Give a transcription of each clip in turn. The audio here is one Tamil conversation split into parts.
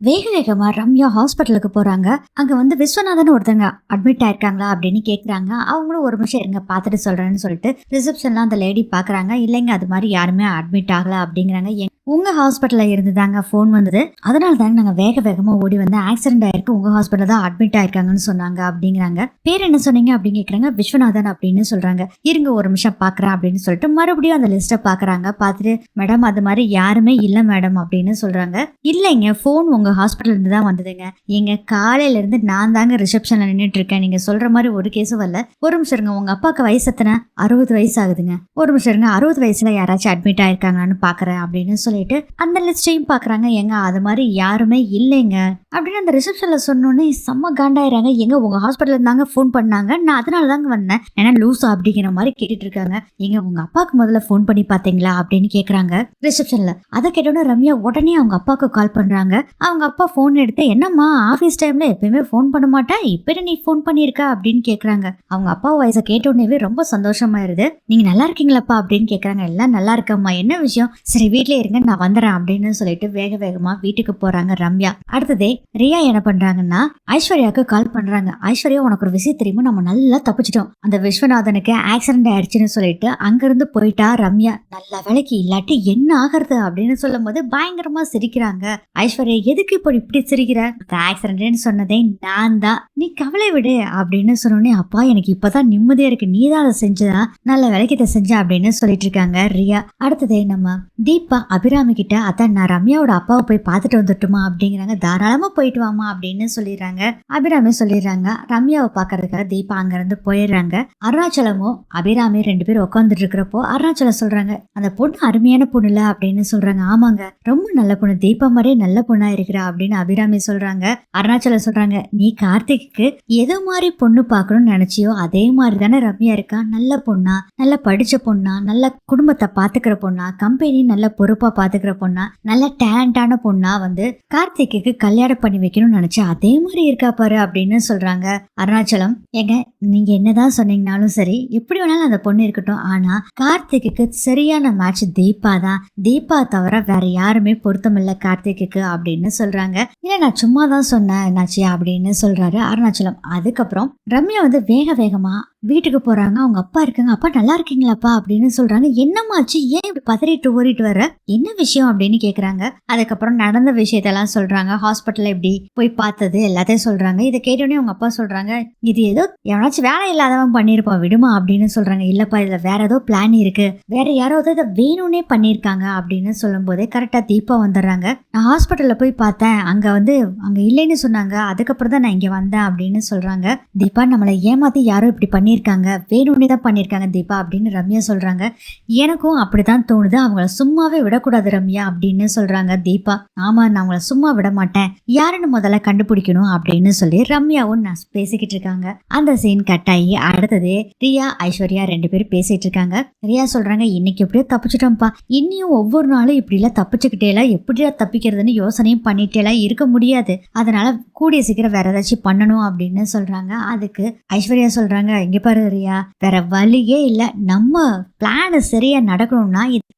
வேக வேகமா ரம்யா ஹாஸ்பிட்டலுக்கு போறாங்க. அங்க வந்து விஸ்வநாதன் ஒருத்தங்க அட்மிட் ஆயிருக்காங்களா அப்படின்னு கேக்குறாங்க. அவங்களும் ஒரு நிமிஷம் இருங்க பார்த்துட்டு சொல்றேன்னு சொல்லிட்டு ரிசப்ஷன்லாம் அந்த லேடி பாக்குறாங்க. இல்லைங்க அது மாதிரி யாருமே அட்மிட் ஆகல அப்படிங்கிறாங்க. உங்க ஹாஸ்பிட்டல்ல இருந்து தாங்க ஃபோன் வந்தது. அதனால தாங்க நாங்க வேக வேகமா ஓடி வந்து ஆக்சிடென்ட் ஆயிருக்கு. உங்க ஹாஸ்பிட்டல் தான் அட்மிட் ஆயிருக்காங்கன்னு சொன்னாங்க அப்படிங்கிறாங்க. பேர் என்ன சொன்னீங்க அப்படின்னு கேக்குறாங்க. விஸ்வநாதன் அப்படின்னு சொல்றாங்க. இருங்க ஒரு நிமிஷம் பாக்குறேன் அப்படின்னு சொல்லிட்டு மறுபடியும் அந்த லிஸ்ட்டை பாக்குறாங்க. பார்த்துட்டு மேடம் அது மாதிரி யாருமே இல்ல மேடம் அப்படின்னு சொல்றாங்க. இல்லைங்க ஃபோன் உங்க உங்கள் ஹாஸ்பிட்டலேருந்து தான் வந்ததுங்க. எங்கள் காலையிலேருந்து நான் தாங்க ரிசப்ஷனில் நின்றுட்டு இருக்கேன். நீங்கள் சொல்கிற மாதிரி ஒரு கேஸும் வரல. ஒரு நிமிஷம் இருங்க. உங்கள் அப்பாவுக்கு வயசு எத்தனை? அறுபது வயசு ஆகுதுங்க. ஒரு நிமிஷம் இருங்க. அறுபது வயசில் யாராச்சும் அட்மிட் ஆயிருக்காங்களான்னு பார்க்குறேன் அப்படின்னு சொல்லிட்டு அந்த லிஸ்டையும் பார்க்குறாங்க எங்க அது மாதிரி யாருமே இல்லைங்க. அப்படின்னு அந்த ரிசப்ஷனில் சொன்னோன்னே செம்ம காண்டாயிராங்க எங்க உங்க ஹாஸ்பிட்டல் இருந்தாங்க ஃபோன் பண்ணாங்க. நான் அதனால தாங்க வந்தேன். ஏன்னா லூசா அப்படிங்கிற மாதிரி கேட்டுட்டு இருக்காங்க எங்க உங்க அப்பாவுக்கு முதல்ல ஃபோன் பண்ணி பார்த்தீங்களா? அப்படின்னு கேட்குறாங்க ரிசப்ஷனில் அதை கேட்டோன்னே ரம்யா உடனே அவங்க அப்பாவுக்கு கால் பண்ணுறாங்க அவங்க அப்பா ஃபோன் எடுத்து என்னம்மா ஆஃபீஸ் டைமில் எப்பயுமே ஃபோன் பண்ண மாட்டேன். இப்போ நீ ஃபோன் பண்ணியிருக்க? அப்படின்னு கேட்குறாங்க அவங்க அப்பா வயசை கேட்டோடனேவே ரொம்ப சந்தோஷமாயிருது. நீங்கள் நல்லா இருக்கீங்களாப்பா? அப்படின்னு கேட்குறாங்க எல்லாம் நல்லா இருக்கம்மா. என்ன விஷயம்? சரி வீட்டிலே இருங்க. நான் வந்துடுறேன் அப்படின்னு சொல்லிட்டு வேக வேகமாக வீட்டுக்கு போகிறாங்க ரம்யா. அடுத்ததே ரியா என்ன பண்றாங்கன்னா ஐஸ்வர்யாவுக்கு கால் பண்றாங்க. ஐஸ்வர்யா உனக்கு ஒரு விஷயம் தெரியுமா? நம்ம நல்லா தப்பிச்சிட்டோம். அந்த விஸ்வநாதனுக்கு ஆக்சிடென்ட் ஆயிடுச்சுன்னு சொல்லிட்டு அங்கிருந்து போயிட்டா ரம்யா நல்ல வேலைக்கு இல்லாட்டி என்ன ஆகிறது? அப்படின்னு சொல்லும் போது பயங்கரமா சிரிக்கிறாங்க. ஐஸ்வர்யா எதுக்கு இப்போ இப்படி சிரிக்கிற? அந்த ஆக்சிடென்ட்னு சொன்னதே நான் தான். நீ கவலை விடு அப்படின்னு சொன்னோடனே அப்பா எனக்கு இப்பதான் நிம்மதியா இருக்கு. நீ தான் அதை செஞ்சதா? நல்ல வேலைக்கு இதை செஞ்ச அப்படின்னு சொல்லிட்டு இருக்காங்க ரியா. அடுத்ததே நம்ம தீபா அபிராமி கிட்ட அதான் நான் ரம்யாவோட அப்பாவை போய் பார்த்துட்டு வந்துட்டுமா? அப்படிங்கிறாங்க. தாராளமா போயிட்டு வாமா அப்படின்னு சொல்லிடுறாங்க. அபிராமி சொல்லிடுறாங்க. ரம்யாவை பார்க்கறதுக்காக தீபா அங்கேருந்து போயிடுறாங்க. அருணாச்சலமும் அபிராமி ரெண்டு பேரும் உட்காந்துட்டு இருக்கிறப்போ அருணாச்சலம் சொல்றாங்க அந்த பொண்ணு அருமையான பொண்ணுல அப்படின்னு சொல்றாங்க. ஆமாங்க ரொம்ப நல்ல பொண்ணு. தீபா மாதிரியே நல்ல பொண்ணா இருக்கிறா அப்படின்னு அபிராமி சொல்றாங்க. அருணாச்சலம் சொல்றாங்க நீ கார்த்திக்கு எது மாதிரி பொண்ணு பார்க்கணும்னு நினைச்சியோ அதே மாதிரி தானே ரம்யா இருக்கா. நல்ல பொண்ணா நல்ல படிச்ச பொண்ணா நல்ல குடும்பத்தை பாத்துக்கிற பொண்ணா கம்பெனி நல்ல பொறுப்பா பாத்துக்கிற பொண்ணா நல்ல டேலண்டான பொண்ணா வந்து கார்த்திக்கு கல்யாணம் பண்ணி வைக்கணும்னு நினைச்சா அதே மாதிரி இருக்கா பாரு அப்படின்னு சொல்றாங்க அருணாச்சலம். ஏங்க நீங்க என்னதான் சொன்னீங்கனாலும் சரி எப்படி வேணாலும் அந்த பொண்ணு இருக்கட்டும். ஆனா கார்த்திக்கு சரியான மேட்ச் தீபா தான். தீபா தவிர வேற யாருமே பொருத்தமில்ல கார்த்திக்கு அப்படின்னு சொல்றாங்க. இல்ல நான் சும்மா தான் சொன்னேன் என்னாச்சு அப்படின்னு சொல்றாரு அருணாச்சலம். அதுக்கப்புறம் ரம்யா வந்து வேக வேகமா வீட்டுக்கு போறாங்க. அவங்க அப்பா இருக்காங்க. அப்பா நல்லா இருக்கீங்களாப்பா? அப்படின்னு சொல்றாங்க. என்னமாச்சு ஏன் இப்படி பதறிட்டு ஓடிட்டு வர என்ன விஷயம்? அப்படின்னு கேக்குறாங்க. அதுக்கப்புறம் நடந்த விஷயத்தெல்லாம் சொல்றாங்க. ஹாஸ்பிட்டல்ல எப்படி போய் பார்த்தது எல்லாத்தையும் சொல்றாங்க. இதை கேட்டோடனே அவங்க அப்பா சொல்றாங்க இது ஏதோ எவனாச்சும் வேலை இல்லாதவன் பண்ணியிருப்பான். விடுமா? அப்படின்னு சொல்றாங்க. இல்லப்பா இதுல வேற ஏதோ பிளான் இருக்கு. வேற யாராவது இதை வேணும்னே பண்ணியிருக்காங்க. அப்படின்னு சொல்லும் போதே கரெக்டா தீபா வந்துடுறாங்க. நான் ஹாஸ்பிட்டல்ல போய் பார்த்தேன். அங்க வந்து அங்க இல்லைன்னு சொன்னாங்க. அதுக்கப்புறம் தான் நான் இங்க வந்தேன். அப்படின்னு சொல்றாங்க. தீபா நம்மளை ஏமாத்தி யாரும் இப்படி பண்ணியிருக்காங்க வேணும்னே தான் பண்ணியிருக்காங்க தீபா அப்படின்னு ரம்யா சொல்றாங்க. எனக்கும் அப்படிதான் தோணுது. அவங்கள சும்மாவே விடக்கூடாது ரம்யா அப்படின்னு சொல்றாங்க தீபா. ஆமா நான் அவங்கள சும்மா விட மாட்டேன். யாருன்னு முதல்ல கண்டுபிடிக்கணும் அப்படின்னு சொல்லி ரம்யாவும் நான் பேசிக்கிட்டு இருக்காங்க. அந்த சீன் கட் ஆகி அடுத்தது ரியா ஐஸ்வர்யா ரெண்டு பேரும் பேசிட்டு இருக்காங்க. ரியா சொல்றாங்க இன்னைக்கு எப்படியோ தப்பிச்சிட்டோம்ப்பா. இன்னியும் ஒவ்வொரு நாளும் இப்படிலாம் எல்லாம் தப்பிச்சுக்கிட்டேலாம் எப்படியா தப்பிக்கிறதுன்னு யோசனையும் பண்ணிட்டேலாம் இருக்க முடியாது. அதனால கூடிய சீக்கிரம் வேற ஏதாச்சும் பண்ணணும் அப்படின்னு சொல்றாங்க. அதுக்கு ஐஸ்வர்யா சொல்றாங்க இங்க பாரு ரியா வேற வழியே இல்ல. நம்ம பிளான் சரியாக நடக்கணும்னா இது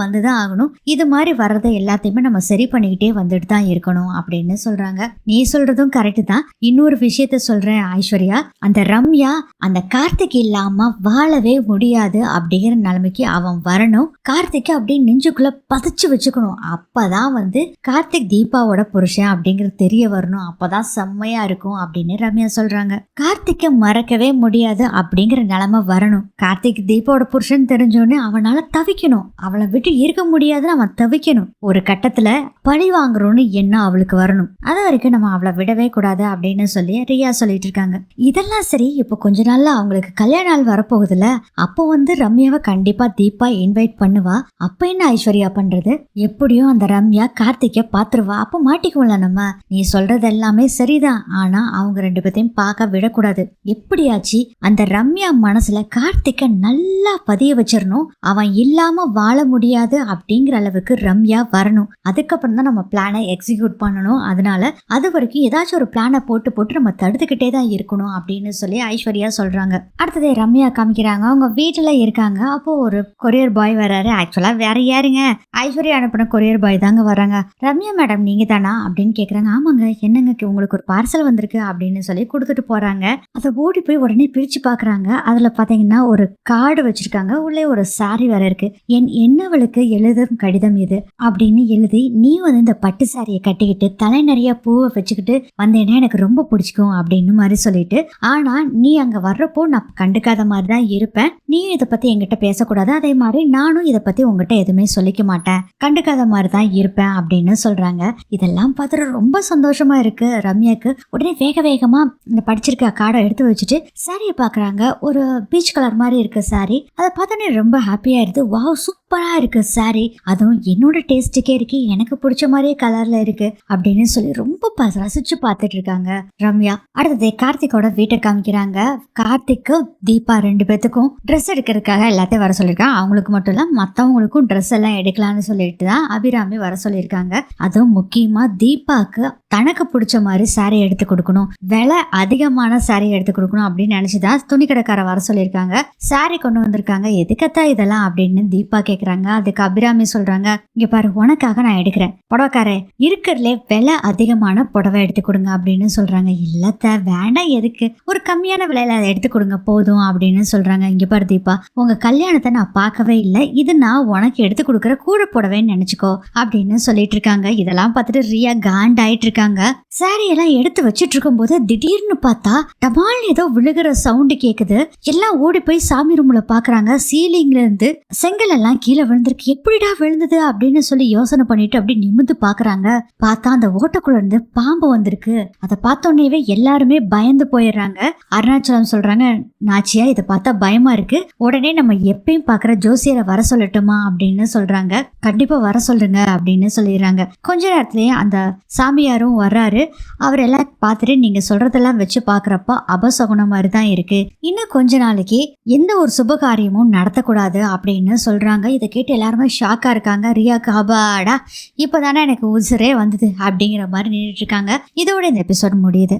வந்துதான் ஆகணும். இது மாதிரி வர்றதை எல்லாத்தையுமே நம்ம சரி பண்ணிக்கிட்டே வந்துட்டு தான் இருக்கணும் அப்படின்னு சொல்கிறாங்க நீ சொல்கிறதும் கரெக்டு தான். இன்னொரு விஷயத்த சொல்கிறேன் ஐஸ்வர்யா. அந்த ரம்யா அந்த கார்த்திக் இல்லாமல் வாழவே முடியாது அப்படிங்கிற நிலைமைக்கு அவன் வரணும். கார்த்திக் அப்படியே நெஞ்சுக்குள்ளே பதிச்சு வச்சுக்கணும். அப்போ தான் வந்து கார்த்திக் தீபாவோட புருஷன் அப்படிங்கிறது தெரிய வரணும். அப்பதான் செம்மையா இருக்கும் அப்படின்னு ரம்யா சொல்றாங்க. கார்த்திக்கை மறக்கவே முடியாது அப்படிங்கிற நிலைமை வரணும். கார்த்திக் தீபாவோட புருஷன் தெரிஞ்சோடனே அவனால தவிக்கணும். அவளை விட்டு இருக்க முடியாதுன்னு அவன் தவிக்கணும். ஒரு கட்டத்துல பழி வாங்குறோம்னு எண்ணம் அவளுக்கு வரணும்? அது வரைக்கும் நம்ம அவளை விடவே கூடாது அப்படின்னு சொல்லி ரியா சொல்லிட்டு இருக்காங்க. இதெல்லாம் சரி இப்போ கொஞ்ச நாள்ல அவங்களுக்கு கல்யாண நாள் வரப்போகுதுல அப்போ வந்து ரம்யாவை கண்டிப்பா தீபா இன்வைட் பண்ணுவா. அப்ப என்ன ஐஸ்வர்யா பண்றது? எப்படியும் அந்த ரம்யா கார்த்திகை பாத்துருவா அப்ப மாட்டிக்குவோம்ல நம்ம. நீ சொல்றது எல்லாமே சரிதான். ஆனா அவங்க ரெண்டு பேர்த்தையும் பார்க்க விடக்கூடாது. எப்படியாச்சு அந்த ரம்யா மனசுல கார்த்திகை நல்லா பதிய வச்சிடணும் அவன் இல்லாம வாழ முடியாது அப்படிங்கிற அளவுக்கு ரம்யா வரணும். அதுக்கப்புறம் தான் நம்ம பிளானை எக்ஸிக்யூட் பண்ணணும். அதனால அது வரைக்கும் ஏதாச்சும் ஒரு பிளானை போட்டு போட்டு நம்ம தடுத்துக்கிட்டே தான் இருக்கணும் அப்படின்னு சொல்லி ஐஸ்வர்யா சொல்றாங்க. அடுத்தது ரம்யா காமிக்கிறாங்க. அவங்க வீட்டுல இருக்காங்க. அப்போ ஒரு கொரியர் பாய் வராரு. ஆக்சுவலா வேற யாருங்க? ஐஸ்வர்யா அனுப்பின கொரியர் பாய் தாங்க வராங்க. ரம்யா மேடம் நீங்க தானா அப்படின்னு கேக்குறாங்க. ஆமாங்க. என்னங்க உங்களுக்கு ஒரு பார்சல் வந்திருக்கு அப்படின்னு சொல்லி கொடுத்துட்டு போறாங்க. அதை ஓடி போய் உடனே பிரிச்சு பாக்குறாங்க அதுல பாத்தீங்கன்னா ஒரு கார்டு வச்சிருக்காங்க. உள்ளே ஒரு சாரி வேற இருக்கு. என் என்னவளுக்கு எழுதும் கடிதம் இது அப்படின்னு எழுதி நீ வந்து இந்த பட்டு சாரியை கட்டிக்கிட்டு தலை நிறைய பூவை வச்சுக்கிட்டு வந்தேன்னா எனக்கு ரொம்ப பிடிச்சிக்கும் அப்படின்னு மாதிரி சொல்லிட்டு ஆனா நீ அங்க வர்றப்போ நான் கண்டுக்காத மாதிரி தான் இருப்பேன். நீ இதை பத்தி என்கிட்ட பேசக்கூடாது. அதே மாதிரி நானும் இதை பத்தி உங்ககிட்ட எதுவுமே சொல்லிக்க மாட்டேன். கண்டுக்காத மாதிரி தான் இருப்பேன் அப்படின்னு சொல்றாங்க. இதெல்லாம் பார்த்துட்டு ரொம்ப சந்தோஷமா இருக்கு ரம்யாக்கு. உடனே வேக வேகமா இந்த படிச்சிருக்க கார்டை எடுத்து வச்சுட்டு சாரியை பாக்குறாங்க ஒரு பீச் கலர் மாதிரி இருக்கு சாரி. அதை உடனே ரொம்ப ஹாப்பியாக இருந்து வாவ் சூப்பராக இருக்கு சாரி அதுவும் என்னோட டேஸ்ட்டுக்கே இருக்கு. எனக்கு பிடிச்ச மாதிரியே கலரில் இருக்கு. அப்படின்னு சொல்லி ரொம்ப ப- ரசிச்சு பார்த்துட்டு இருக்காங்க ரம்யா. அடுத்தது கார்த்திகோட வீட்டை காமிக்கிறாங்க. கார்த்திக்கு தீபா ரெண்டு பேத்துக்கும் ட்ரெஸ் எடுக்கிறதுக்காக எல்லாத்தையும் வர சொல்லியிருக்காங்க. அவங்களுக்கு மட்டும் இல்லை மற்றவங்களுக்கும் ட்ரெஸ் எல்லாம் எடுக்கலாம்னு சொல்லிட்டு தான் அபிராமி வர சொல்லியிருக்காங்க. அதுவும் முக்கியமாக தீபாவுக்கு தனக்கு பிடிச்ச மாதிரி saree எடுத்து கொடுக்கணும். விலை அதிகமான saree எடுத்து கொடுக்கணும் அப்படின்னு நினைச்சுதான் துணி கடைக்கார வர சொல்லியிருக்காங்க. saree கொண்டு வந்திருக்காங்க. எதுக்கத்தா இதெல்லாம் அப்படின்னு தீபா கேட்குறாங்க அதுக்கு அபிராமி சொல்றாங்க. இங்க பாரு உனக்காக நான் எடுக்கிறேன். புடவைக்காரே இருக்கிறதுலே விலை அதிகமான புடவை எடுத்து கொடுங்க அப்படின்னு சொல்றாங்க. இல்லத்த வேண்டாம் எதுக்கு? ஒரு கம்மியான விலையில அதை எடுத்து கொடுங்க போதும் அப்படின்னு சொல்றாங்க. இங்க பாரு தீபா உங்க கல்யாணத்தை நான் பார்க்கவே இல்லை. இது நான் உனக்கு எடுத்து கொடுக்குற கூட புடவைன்னு நினைச்சுக்கோ அப்படின்னு சொல்லிட்டு இருக்காங்க. இதெல்லாம் பார்த்துட்டு ரியா காண்டாயிட்டு இருக்காங்க. சாரியெல்லாம் எடுத்து வச்சிட்டு இருக்கும்போது திடீர்னு பார்த்தா டபால் ஏதோ விழுகிற சவுண்டு கேக்குது. எல்லாம் ஓடி போய் சாமி ரூம்ல பாக்குறாங்க. சீலிங்ல இருந்து செங்கல் எல்லாம் கீழே விழுந்திருக்கு. எப்படிடா விழுந்தது அப்படின்னு சொல்லி யோசனை பண்ணிட்டு அப்படி நிமிந்து பாக்குறாங்க. பார்த்தா அந்த ஓட்டக்குள்ள இருந்து பாம்பு வந்திருக்கு. அதை பார்த்தோன்னே எல்லாருமே பயந்து போயிடுறாங்க. அருணாச்சலம் சொல்றாங்க நாச்சியா இதை பார்த்தா பயமா இருக்கு. உடனே நம்ம எப்பயும் பாக்குற ஜோசியரை வர சொல்லட்டுமா? அப்படின்னு சொல்றாங்க. கண்டிப்பா வர சொல்லுங்க அப்படின்னு சொல்லிடுறாங்க. கொஞ்ச நேரத்திலேயே அந்த சாமியாரும் வர்றாரு. அவர் எல்லாம் பார்த்துட்டு நீங்க சொல்றதெல்லாம் வச்சு பாக்குறப்ப அபசகுணம் மாதிரி தான் இருக்கு. இன்னும் கொஞ்ச நாளைக்கு எந்த ஒரு சுபகாரியமும் நடத்தக்கூடாது அப்படின்னு சொல்றாங்க. இதை கேட்டு எல்லாருமே ஷாக்கா இருக்காங்க. ரியாக்கு அபாடா இப்போதானே எனக்கு உசுரே வந்தது அப்படிங்கிற மாதிரி நின்றுட்டு இருக்காங்க. இதோட இந்த எபிசோட் முடியுது.